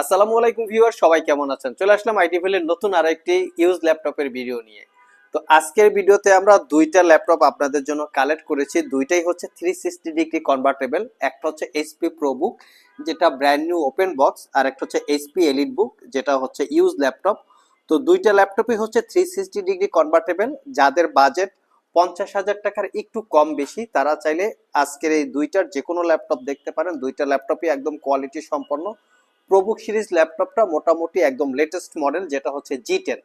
আসসালামু আলাইকুম ভিউয়ার সবাই কেমন আছেন? চলে আসলাম আইটিভিএল এর নতুন আরেকটি ইউজ ল্যাপটপের ভিডিও নিয়ে। তো আজকের ভিডিওতে আমরা দুইটা ল্যাপটপ আপনাদের জন্য কালেক্ট করেছি। দুইটাই হচ্ছে থ্রি সিক্সটি ডিগ্রি কনভার্টেবল একটা হচ্ছে এইচপি প্রোবুক যেটা ব্র্যান্ড নিউ ওপেন বক্স আর একটা হচ্ছে এইচপি এলিট বুক যেটা হচ্ছে ইউজ ল্যাপটপ। তো দুইটা ল্যাপটপই হচ্ছে থ্রি সিক্সটি ডিগ্রি কনভার্টেবল যাদের বাজেট পঞ্চাশ হাজার টাকার একটু কম বেশি, তারা চাইলে আজকের এই দুইটার যে কোনো ল্যাপটপ দেখতে পারেন। দুইটা ল্যাপটপই একদম কোয়ালিটি সম্পন্ন। প্রবুক সিরিজ ল্যাপটপটা মোটামুটি একদম লেটেস্ট মডেল যেটা হচ্ছে জি টেন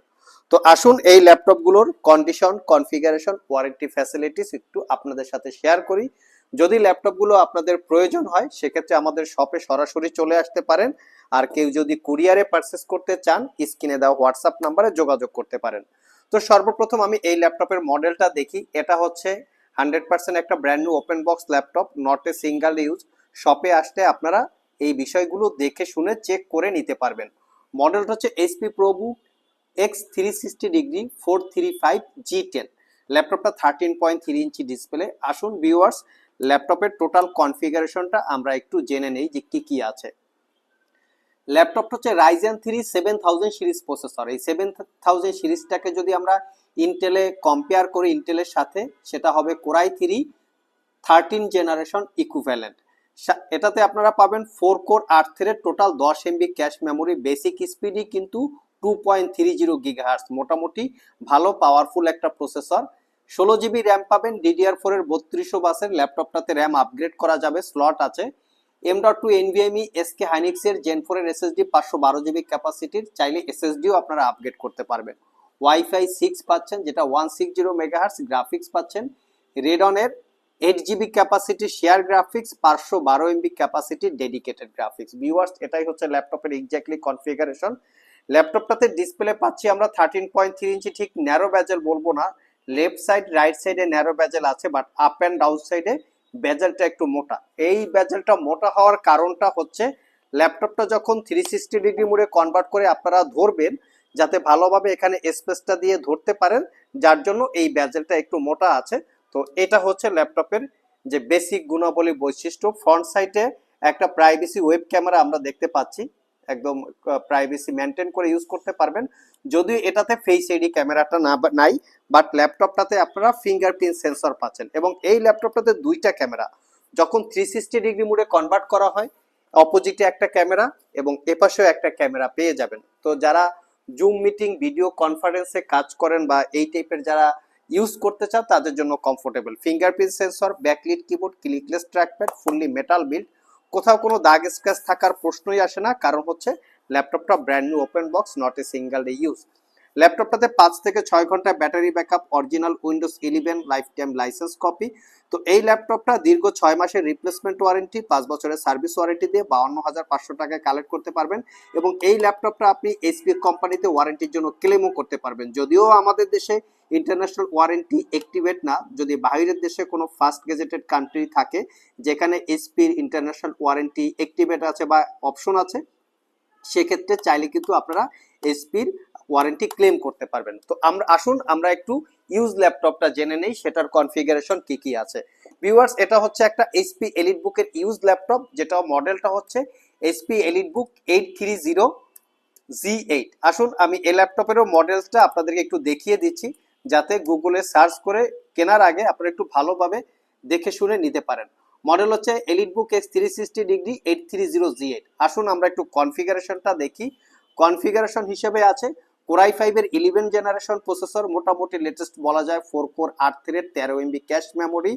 তো আসুন এই ল্যাপটপগুলোর কন্ডিশন কনফিগারেশন ওয়ারেন্টি ফ্যাসিলিটিস একটু আপনাদের সাথে শেয়ার করি। যদি ল্যাপটপগুলো আপনাদের প্রয়োজন হয়, সেক্ষেত্রে আমাদের শপে সরাসরি চলে আসতে পারেন। আর কেউ যদি কুরিয়ারে পারচেস করতে চান, স্ক্রিনে দেওয়া হোয়াটসঅ্যাপ নাম্বারে যোগাযোগ করতে পারেন। তো সর্বপ্রথম আমি এই ল্যাপটপের মডেলটা দেখি। এটা হচ্ছে হান্ড্রেড পার্সেন্ট একটা brand new open box laptop not a single use শপে আসতে আপনারা এই বিষয়গুলো দেখে শুনে চেক করে নিতে পারবেন। মডেলটা হচ্ছে এইচপি প্রভু x three sixty degree four three five G ten ল্যাপটপটা thirteen point three inch display আসুন ভিউয়ার্স ল্যাপটপের টোটাল কনফিগারেশনটা আমরা একটু জেনে নেই যে কি কি আছে। ল্যাপটপটা হচ্ছে Ryzen three seven thousand series processor এই সেভেন থাউজেন্ড সিরিজটাকে যদি আমরা ইন্টেলে কম্পেয়ার করি ইন্টেলের সাথে, সেটা হবে Core i three thirteen generation equivalent এটাতে আপনারা পাবেন ফোর কোর আট থ্রেড টোটাল দশ এমবি ক্যাশ মেমোরি বেসিক স্পিডই কিন্তু two point three zero gigahertz মোটামুটি ভালো পাওয়ারফুল একটা প্রসেসর ষোলো জিবি র্যাম পাবেন ডিডিআর ফোর এর বত্রিশশো বাসের ল্যাপটপটাতে র্যাম আপগ্রেড করা যাবে স্লট আছে। M dot two NVMe SK হাইনিক্সের gen four এর এসএসডি পাঁচশো বারো জিবি ক্যাপাসিটির চাইলে এসএসডিও আপনারা আপগ্রেড করতে পারবেন। ওয়াইফাই সিক্স পাচ্ছেন, যেটা one six zero megahertz graphics পাচ্ছেন। রেডনের eight GB capacity share graphics পাঁচশো বারো MB capacity dedicated graphics viewers এটাই হচ্ছে ল্যাপটপের এক্স্যাক্টলি কনফিগারেশন ল্যাপটপটাতে ডিসপ্লে পাচ্ছি আমরা থার্টিন পয়েন্ট থ্রি ইঞ্চি ঠিক ন্যারো ব্যাজেল বলব না। লেফট সাইড রাইট সাইডে ন্যারো ব্যাজেল আছে বাট আপ অ্যান্ড ডাউন সাইডে ব্যাজেলটা একটু মোটা। এই ব্যাজেলটা মোটা হওয়ার কারণটা হচ্ছে ল্যাপটপটা যখন থ্রি সিক্সটি ডিগ্রি মোড়ে কনভার্ট করে আপনারা ধরবেন, যাতে ভালোভাবে এখানে স্পেসটা দিয়ে ধরতে পারেন, যার জন্য এই ব্যাজেলটা একটু মোটা আছে। তো এটা হচ্ছে ল্যাপটপের যে বেসিক গুণাবলী বৈশিষ্ট্য। ফ্রন্ট সাইটে একটা প্রাইভেসি ওয়েব ক্যামেরা আমরা দেখতে পাচ্ছি। একদম প্রাইভেসি মেনটেন করে ইউজ করতে পারবেন। যদিও এটাতে ফেস আইডি ক্যামেরাটা না, নাই বাট ল্যাপটপটাতে আপনারা ফিঙ্গারপ্রিন্ট সেন্সর পাচ্ছেন। এবং এই ল্যাপটপটাতে দুইটা ক্যামেরা যখন থ্রি সিক্সটি ডিগ্রি মোডে কনভার্ট করা হয় অপোজিটে একটা ক্যামেরা এবং এপাশেও একটা ক্যামেরা পেয়ে যাবেন। তো যারা জুম মিটিং ভিডিও কনফারেন্সে কাজ করেন বা এই টাইপের যারা ইউজ করতে চাও তাদের জন্য comfortable fingerprint sensor backlit keyboard clickless trackpad fully metal build কোথাও কোনো দাগ স্ক্র্যাচ থাকার প্রশ্নই আসে না, কারণ হচ্ছে ল্যাপটপটা brand new open box not a single day use ল্যাপটপটাতে পাঁচ থেকে ছয় ঘণ্টা battery backup, original Windows eleven lifetime licence copy. তো এই ল্যাপটপটা দীর্ঘ ছয় মাসের রিপ্লেসমেন্ট ওয়ারেন্টি, পাঁচ বছরের সার্ভিস ওয়ারেন্টি দিয়ে বাউন্ন হাজার পাঁচশো টাকায় কালেক্ট করতে পারবেন এবং এই ল্যাপটপটা আপনি এইচপি কোম্পানিতে ওয়ারেন্টির জন্য ক্লেমও করতে পারবেন। যদিও আমাদের দেশে ইন্টারন্যাশনাল ওয়ারেন্টি অ্যাক্টিভেট না, যদি বাইরের দেশে কোনো ফার্স্ট গেজেটেড কান্ট্রি থাকে, যেখানে এইচপির ইন্টারন্যাশনাল ওয়ারেন্টি অ্যাক্টিভেট আছে বা অপশন আছে, সেক্ষেত্রে চাইলে কিন্তু আপনারা এইচপির ওয়ারেন্টি ক্লেম করতে পারবেন। তো আমরা, আসুন, আমরা একটু ইউজ ল্যাপটপটা জেনে নেই, সেটার কনফিগারেশন কি কি আছে। ভিউয়ার্স এটা হচ্ছে একটা এইচপি এলিট বুকের ইউজ ল্যাপটপ যেটা মডেলটা হচ্ছে HP EliteBook eight three zero G eight আসুন, আমি এই ল্যাপটপেরও মডেলসটা আপনাদেরকে একটু দেখিয়ে দিচ্ছি, যাতে গুগলে সার্চ করে কেনার আগে আপনারা একটু ভালোভাবে দেখে শুনে নিতে পারেন। মডেল হচ্ছে EliteBook x three sixty degree eight three zero G eight আসুন, আমরা একটু কনফিগারেশনটা দেখি। কনফিগারেশন হিসেবে আছে কোরাই ফাইভের ইলেভেন জেনারেশন প্রসেসর মোটামুটি লেটেস্ট বলা যায় ফোর কোর আট থ্রেড তেরো MB cache memory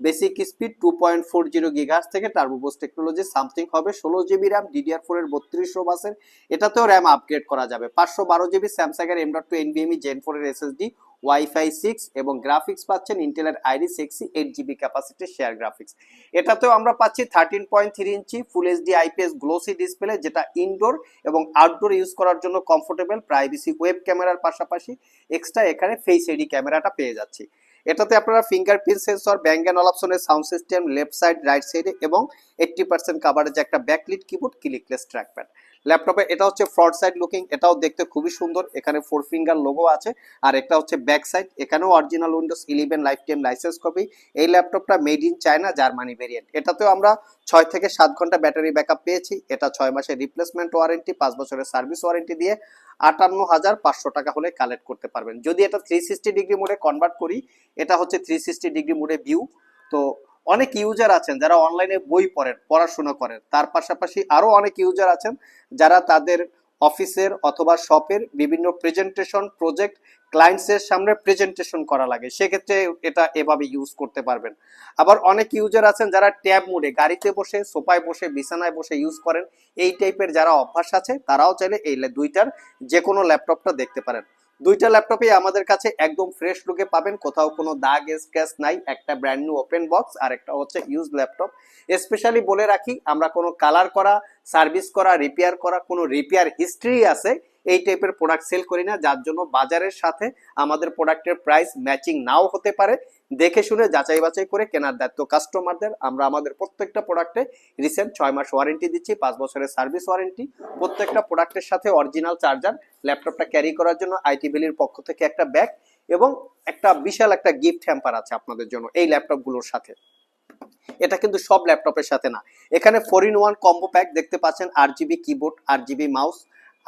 basic speed two point four zero gigahertz থেকে টার্বোবোস টেকনোলজি সামথিং হবে ষোলো জিবি র্যাম ডিডিআর ফোর এর বত্রিশশো বাসের এটাতেও র্যাম আপগ্রেড করা যাবে। পাঁচশো বারো জিবি স্যামসাং এর M dot two NVMe gen four এর এসএসডি ওয়াইফাই সিক্স এবং গ্রাফিক্স পাচ্ছেন ইন্টেলের আইডি সিক্সি eight GB capacity share graphics এটাতেও আমরা পাচ্ছি thirteen point three inch full HD IPS glossy display যেটা ইনডোর এবং আউটডোর ইউজ করার জন্য কমফোর্টেবল প্রাইভেসি ওয়েব ক্যামেরার পাশাপাশি এক্সট্রা এখানে ফেস আইডি ক্যামেরাটা পেয়ে যাচ্ছি। এটাতে আপনারা fingerprint sensor Bang and অলাপসনের sound system left side right সাইডে এবং এইট্টি পার্সেন্ট কাভারেজ একটা ব্যাকলিট কিবোর্ড ক্লিকলেস ট্র্যাকপ্যাড ল্যাপটপে এটা হচ্ছে ফ্রন্ট সাইড লুকিং এটাও দেখতে খুবই সুন্দর। এখানে ফোর ফিঙ্গার লোগো আছে। আর একটা হচ্ছে ব্যাক সাইড এখানেও original Windows eleven lifetime licence copy এই ল্যাপটপটা made in China Germany variant এটাতেও আমরা ছয় থেকে সাত ঘণ্টা ব্যাটারি ব্যাকআপ পেয়েছি। এটা ছয় মাসের রিপ্লেসমেন্ট ওয়ারেন্টি পাঁচ বছরের সার্ভিস ওয়ারেন্টি দিয়ে। আটান্ন হাজার পাঁচশো টাকা হলে কালেক্ট করতে পারবেন। যদি এটা থ্রি সিক্সটি ডিগ্রি মোডে কনভার্ট করি, এটা হচ্ছে থ্রি সিক্সটি ডিগ্রি মোডে ভিউ তো অনেক ইউজার আছেন যারা অনলাইনে বই পড়েন, পড়াশোনা করেন। তার পাশাপাশি আরও অনেক ইউজার আছেন যারা তাদের অফিসের অথবা শপের বিভিন্ন প্রেজেন্টেশন প্রজেক্ট ক্লায়েন্টসের সামনে প্রেজেন্টেশন করা লাগে। সেক্ষেত্রে এটা এভাবে ইউজ করতে পারবেন। আবার অনেক ইউজার আছেন যারা ট্যাব মোডে, গাড়িতে বসে, সোফায় বসে, বিছানায় বসে ইউজ করেন। এই টাইপের যারা অভ্যাস আছে, তারাও চাইলে এই দুইটার যে কোনো ল্যাপটপটা দেখতে পারেন। দুইটা ল্যাপটপই আমাদের কাছে একদম ফ্রেশ লুকে পাবেন। কোথাও কোনো দাগ স্ক্র্যাচ নাই। একটা ব্র্যান্ড নিউ ওপেন বক্স আর একটা হচ্ছে ইউজ ল্যাপটপ স্পেশালি বলে রাখি, আমরা কোনো কালার করা সার্ভিস করা রিপেয়ার করা, কোনো রিপেয়ার হিস্ট্রি আছে এই টাইপের প্রোডাক্ট সেল করি না। যার জন্য বাজারের সাথে আমাদের প্রোডাক্টের প্রাইস ম্যাচিং নাও হতে পারে। দেখে শুনে যাচাই বাছাই করে কেনার দায়িত্ব কাস্টমারদের আমরা আমাদের প্রত্যেকটা প্রোডাক্টে রিসেন্ট ছয় মাস ওয়ারেন্টি দিচ্ছি, পাঁচ বছরের সার্ভিস ওয়ারেন্টি প্রত্যেকটা প্রোডাক্টের সাথে অরিজিনাল চার্জার ল্যাপটপটা ক্যারি করার জন্য আইটি ভ্যালির পক্ষ থেকে একটা ব্যাগ এবং একটা বিশাল একটা গিফট হ্যাম্পার আছে আপনাদের জন্য এই ল্যাপটপগুলোর সাথে। এটা কিন্তু সব ল্যাপটপের সাথে না। এখানে four in one combo pack দেখতে পাচ্ছেন আট জিবি কিবোর্ড আট জিবি মাউস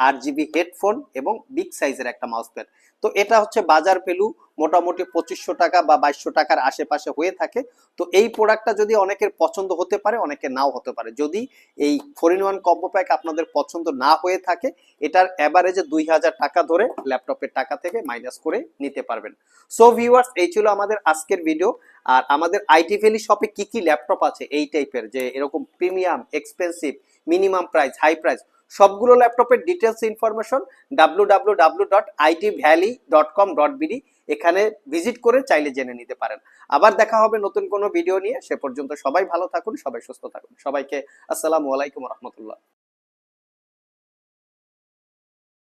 আট জিবি হেডফোন এবং বিগ সাইজের একটা মাউস প্যাড তো এটা হচ্ছে বাজার পেলু, মোটামুটি পঁচিশশো টাকা বা বাইশশো টাকার আশেপাশে হয়ে থাকে। তো এই প্রোডাক্টটা যদি অনেকের পছন্দ হতে পারে অনেকের নাও হতে পারে। যদি এই four in one combo pack আপনাদের পছন্দ না হয়ে থাকে, এটার অ্যাভারেজে দুই হাজার টাকা ধরে ল্যাপটপের টাকা থেকে মাইনাস করে নিতে পারবেন। সো ভিউয়ার্স এই ছিল আমাদের আজকের ভিডিও আর আমাদের আইটি ভ্যালি শপে কি কি ল্যাপটপ আছে? এই টাইপের যে এরকম premium expensive minimum price high price সবগুলো ল্যাপটপের details information W dot IT valley dot com dot BD এখানে ভিজিট করে চাইলে জেনে নিতে পারেন। আবার দেখা হবে নতুন কোনো ভিডিও নিয়ে। সে পর্যন্ত সবাই ভালো থাকুন, সবাই সুস্থ থাকুন। সবাইকে আসসালামু আলাইকুম রহমতুল্লাহ।